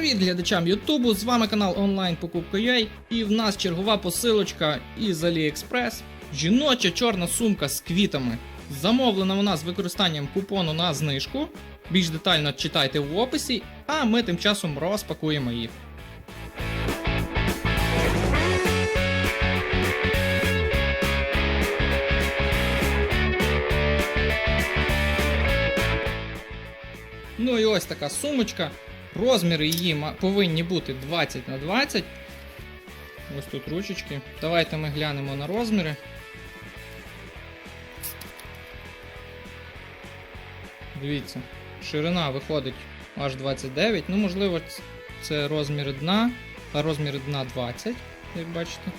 Привіт глядачам Ютубу! З вами канал онлайн покупка.ua і в нас чергова посилочка із AliExpress. Жіноча чорна сумка з квітами. Замовлена вона з використанням купону на знижку. Більш детально читайте в описі, а ми тим часом розпакуємо їх. Ну і ось така сумочка. Розміри її повинні бути 20 на 20. Ось тут ручечки. Давайте ми глянемо на розміри. Дивіться, ширина виходить аж 29. Ну, можливо, це розміри дна, а розміри дна 20, як бачите.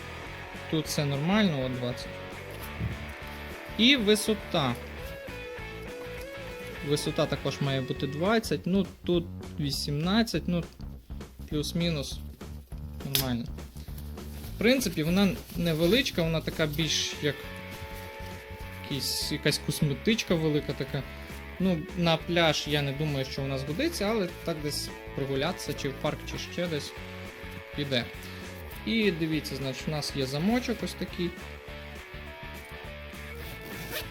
Тут все нормально, от 20. І висота. Висота також має бути 20, ну тут 18, ну плюс-мінус нормально. В принципі, вона невеличка, вона така більш як якісь, якась косметичка велика така. Ну, на пляж я не думаю, що вона згодиться, але так десь прогулятися, чи в парк, чи ще десь піде. І дивіться, значить, у нас є замочок ось такий.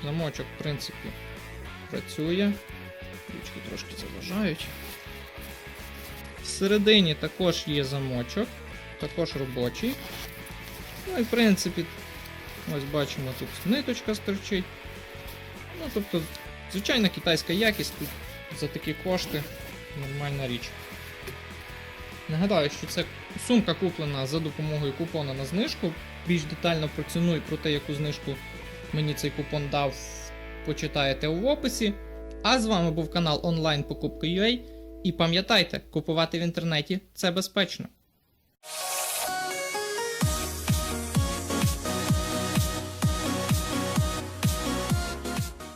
Замочок, в принципі, працює. Ручки трошки заважають. Всередині також є замочок, також робочий. Ну і в принципі, ось бачимо, тут ниточка стерчить. Ну, тобто, звичайна китайська якість тут за такі кошти нормальна річ. Нагадаю, що це сумка куплена за допомогою купона на знижку. Більш детально про ціну і про те, яку знижку мені цей купон дав, почитаєте в описі. А з вами був канал онлайн Покупки.UA І пам'ятайте, купувати в інтернеті це безпечно.